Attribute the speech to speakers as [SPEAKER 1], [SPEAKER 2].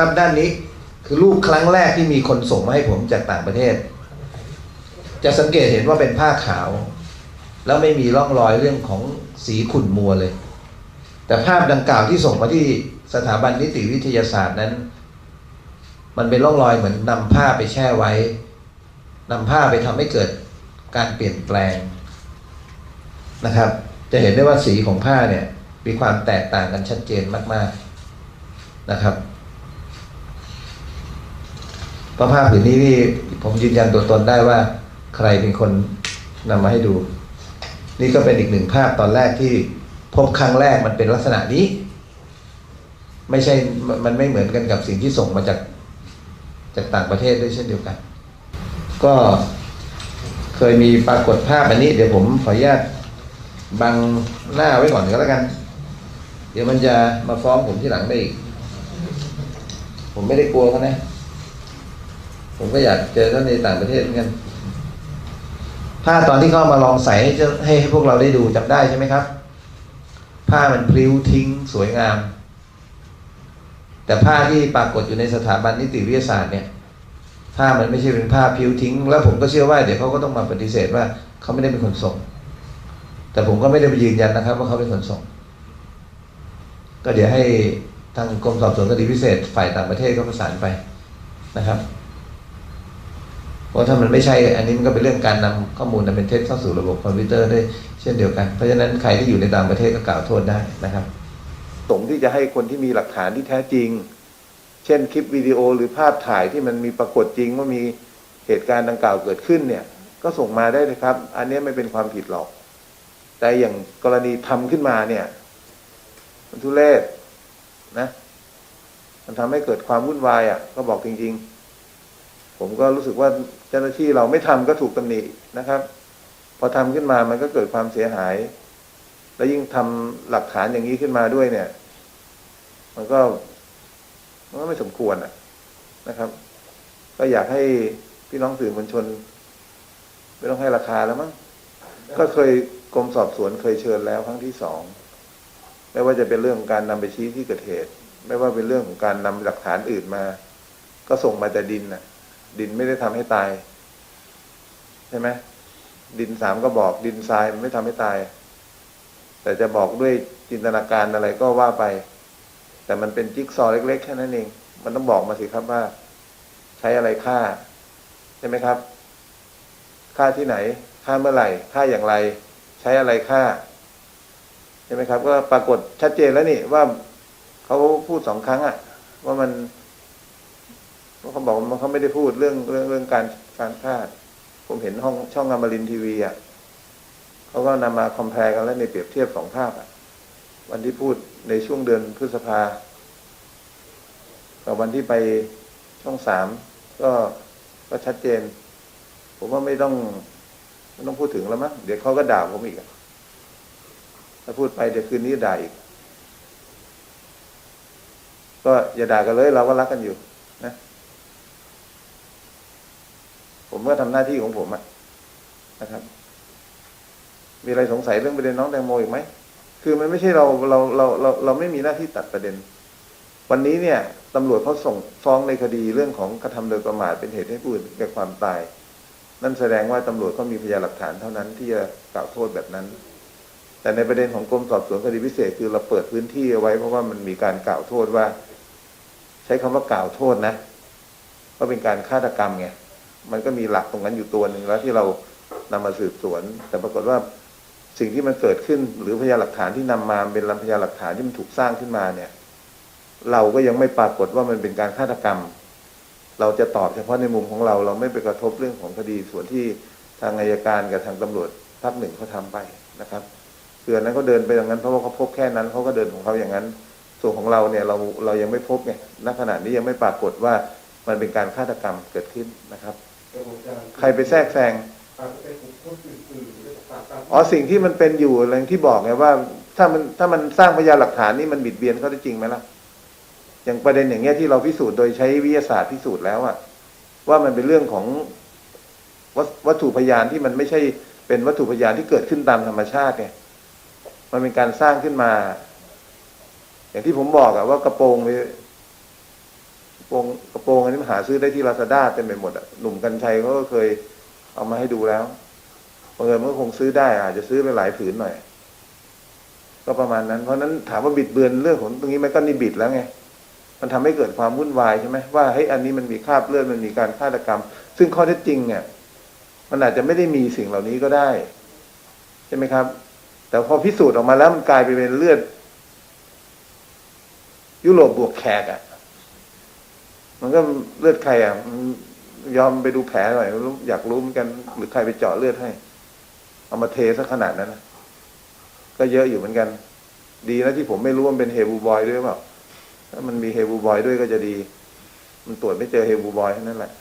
[SPEAKER 1] ครับด้านนี้คือรูปครั้งแรกที่มีคนส่งมาให้ผมจากต่างประเทศ จะสังเกตเห็นว่าเป็นผ้าขาว แล้วไม่มีร่องรอยเรื่องของสีขุ่นมัวเลย แต่ภาพดังกล่าวที่ส่งมาที่สถาบันนิติวิทยาศาสตร์นั้น มันเป็นร่องรอยเหมือนนำผ้าไปแช่ไว้นำผ้าไปทำให้เกิดการเปลี่ยนแปลงนะครับ จะเห็นได้ว่าสีของผ้าเนี่ยมีความแตกต่างกันชัดเจนมาก ๆนะครับ เพราะภาพผืนนี้นี่ผมยืนยันตัวตนได้ว่า ใครเป็นคนนำมาให้ดู นี่ก็เป็นอีกหนึ่งภาพตอนแรกที่พบครั้งแรกมันเป็นลักษณะนี้ ไม่ใช่มันมันไม่เหมือนกันกับสิ่งที่ส่งมาจากจากต่างประเทศด้วยเช่นเดียวกัน ก็เคยมีปรากฏภาพอันนี้ เดี๋ยวผมขออนุญาตบังหน้าไว้ก่อนก็แล้วกัน เดี๋ยวมันจะมาฟ้องผมที่หลังได้อีก ผมไม่ได้กลัวเขานะ ผมก็อยากเจอท่านในต่างประเทศเหมือนกันผ้าตอนที่เขามาลองใส่ให้เจ้าให้พวกเราได้ดูจำได้ใช่ไหมครับ ผ้ามันพลิ้วทิ้งสวยงาม แต่ผ้าที่ปรากฏอยู่ในสถาบันนิติวิทยาศาสตร์เนี่ยผ้ามันไม่ใช่เป็นผ้าพลิ้วทิ้ง แล้วผมก็เชื่อว่าเดี๋ยวเขาก็ต้องมาปฏิเสธว่าเขาไม่ได้เป็นคนส่ง แต่ผมก็ไม่ได้ไปยืนยันนะครับ ว่าเขาเป็นคนส่ง ก็เดี๋ยวให้ทางกรมสอบสวนคดีพิเศษฝ่ายต่างประเทศก็ประสานไปนะครับ เพราะถ้ามันไม่ใช่ อันนี้มันก็เป็นเรื่องการนำข้อมูลอันเป็นเท็จเข้าสู่ระบบคอมพิวเตอร์ได้เช่นเดียวกัน เพราะฉะนั้นใครที่อยู่ในต่างประเทศก็กล่าวโทษได้นะครับสงที่จะให้คนที่มีหลักฐานที่แท้จริง เช่นคลิปวิดีโอหรือภาพถ่ายที่มันมีปรากฏจริงว่ามีเหตุการณ์ดังกล่าวเกิดขึ้นเนี่ย ก็ส่งมาได้เลยครับ อันนี้ไม่เป็นความผิดหรอก แต่อย่างกรณีทำขึ้นมาเนี่ยมันทุเรศนะ มันทำให้เกิดความวุ่นวายอะ ก็บอกจริง ๆ ผมก็รู้สึกว่าเจ้าหน้าที่เราไม่ทำก็ถูกตำหนินะครับ พอทำขึ้นมามันก็เกิดความเสียหาย แล้วยิ่งทำหลักฐานอย่างนี้ขึ้นมาด้วยเนี่ย มันก็มันก็ไม่สมควรอะนะครับ ก็อยากให้พี่น้องสื่อมวลชน ไม่ต้องให้ราคาแล้วมั้งก็เคยกรมสอบสวนเคยเชิญแล้วครั้งที่สองไม่ว่าจะเป็นเรื่องของการนำไปชี้ที่เกิดเหตุ ไม่ว่าเป็นเรื่องของการนำหลักฐานอื่นมา ก็ส่งมาแต่ดินน่ะ ดินไม่ได้ทำให้ตาย ใช่ไหมดินสามก็บอกดินทรายมันไม่ทำให้ตาย แต่จะบอกด้วยจินตนาการอะไรก็ว่าไป แต่มันเป็นจิ๊กซอว์เล็กๆแค่นั้นเอง มันต้องบอกมาสิครับว่า ใช้อะไรฆ่า ใช่ไหมครับฆ่าที่ไหนฆ่าเมื่อไหร่ฆ่าอย่างไร ใช้อะไรฆ่าใช่ไหมครับ ก็ปรากฏชัดเจนแล้วนี่ว่าเขาพูดสองครั้งอะว่ามัน เขาบอกว่าเขาไม่ได้พูดเรื่องเรื่องเรื่องการการฆ่าผมเห็นห้องช่องอมรินทีวีอะเขาก็นำมาคอมเพลกันแล้วในเปรียบเทียบสองภาพอะ วันที่พูดในช่วงเดือนพฤษภากับวันที่ไปช่องสามก็ก็ชัดเจน ผมว่าไม่ต้องไม่ต้องพูดถึงแล้วมั้งเดี๋ยวเขาก็ด่าผมอีกถ้าพูดไปเดี๋ยวคืนนี้ด่าอีก ก็อย่าด่ากันเลยเราก็รักกันอยู่นะ ผมก็ทำหน้าที่ของผมอะนะครับ มีอะไรสงสัยเรื่องประเด็นน้องแตงโมอีกไหมคือมันไม่ใช่เราเราเราเราเราไม่มีหน้าที่ตัดประเด็น วันนี้เนี่ยตำรวจเขาส่งฟ้องในคดีเรื่องของกระทำโดยประมาทเป็นเหตุให้ผู้อื่นแก่ความตาย นั่นแสดงว่าตำรวจก็มีพยานหลักฐานเท่านั้นที่จะกล่าวโทษแบบนั้น แต่ในประเด็นของกรมสอบสวนคดีพิเศษคือเราเปิดพื้นที่เอาไว้ เพราะว่ามันมีการกล่าวโทษว่า ใช้คำว่ากล่าวโทษนะ ก็เป็นการฆาตกรรมไง มันก็มีหลักตรงนั้นอยู่ตัวหนึ่งแล้วที่เรานำมาสืบสวน แต่ปรากฏว่าสิ่งที่มันเกิดขึ้นหรือพยานหลักฐานที่นำมาเป็นลำพยานหลักฐานที่มันถูกสร้างขึ้นมาเนี่ย เราก็ยังไม่ปรากฏว่ามันเป็นการฆาตกรรม เราจะตอบเฉพาะในมุมของเรา เราไม่ไปกระทบเรื่องของคดีส่วนที่ทางอายการกับทางตำรวจภาคหนึ่งเขาทำไปนะครับคืออันนั้นเขาเดินไปอย่างนั้นเพราะว่าเขาพบแค่นั้นเขาก็เดินของเขาอย่างนั้น ส่วนของเราเนี่ยเราเรายังไม่พบไงณขณะนี้ยังไม่ปรากฏว่ามันเป็นการฆาตกรรมเกิดขึ้นนะครับ ใครไปแทรกแซงอ๋อสิ่งที่มันเป็นอยู่อะไรที่บอกไงว่า ถ้ามันถ้ามันสร้างพยานหลักฐานนี่มันบิดเบียนเขาได้จริงไหมล่ะ อย่างประเด็นอย่างเงี้ยที่เราพิสูจน์โดยใช้วิทยาศาสตร์พิสูจน์แล้วอะว่ามันเป็นเรื่องของวัตวัตถุพยานที่มันไม่ใช่เป็นวัตถุพยานที่เกิดขึ้นตามธรรมชาติไงมันเป็นการสร้างขึ้นมา อย่างที่ผมบอกอะว่ากระโปรงเนี่ย โปรงกระโปรงอันนี้มันหาซื้อได้ที่ลาซาด้าเต็มไปหมดอะหนุ่มกัญชัยเขาก็เคยเอามาให้ดูแล้วบังเอิญมันก็คงซื้อได้อาจจะซื้อไปหลายผืนหน่อย ก็ประมาณนั้น เพราะนั้นถามว่าบิดเบือนเรื่องของตรงนี้มันก็นี่บิดแล้วไง มันทำให้เกิดความวุ่นวายใช่ไหมว่าเฮ้ยอันนี้มันมีคราบเลือดมันมีการฆาตกรรม ซึ่งข้อเท็จจริงเนี่ยมันอาจจะไม่ได้มีสิ่งเหล่านี้ก็ได้ ใช่ไหมครับ แต่พอพิสูจน์ออกมาแล้วมันกลายไปเป็นเลือด ยุโรปบวกแขกอะ่ะ มันก็เลือดใครอะ่ะยอมไปดูแผลหน่อยรู้อยากรู้เหมือนกัน หรือใครไปเจาะเลือดให้ เอามาเทซะขนาดนั้นนะก็เยอะอยู่เหมือนกัน ดีนะที่ผมไม่รู้ว่าเป็นเฮบูบอยด้วยเปล่าถ้ามันมีเฮบูบอยด้วยก็จะดี มันตรวจไม่เจอเฮบูบอยแค่นั้นแหละ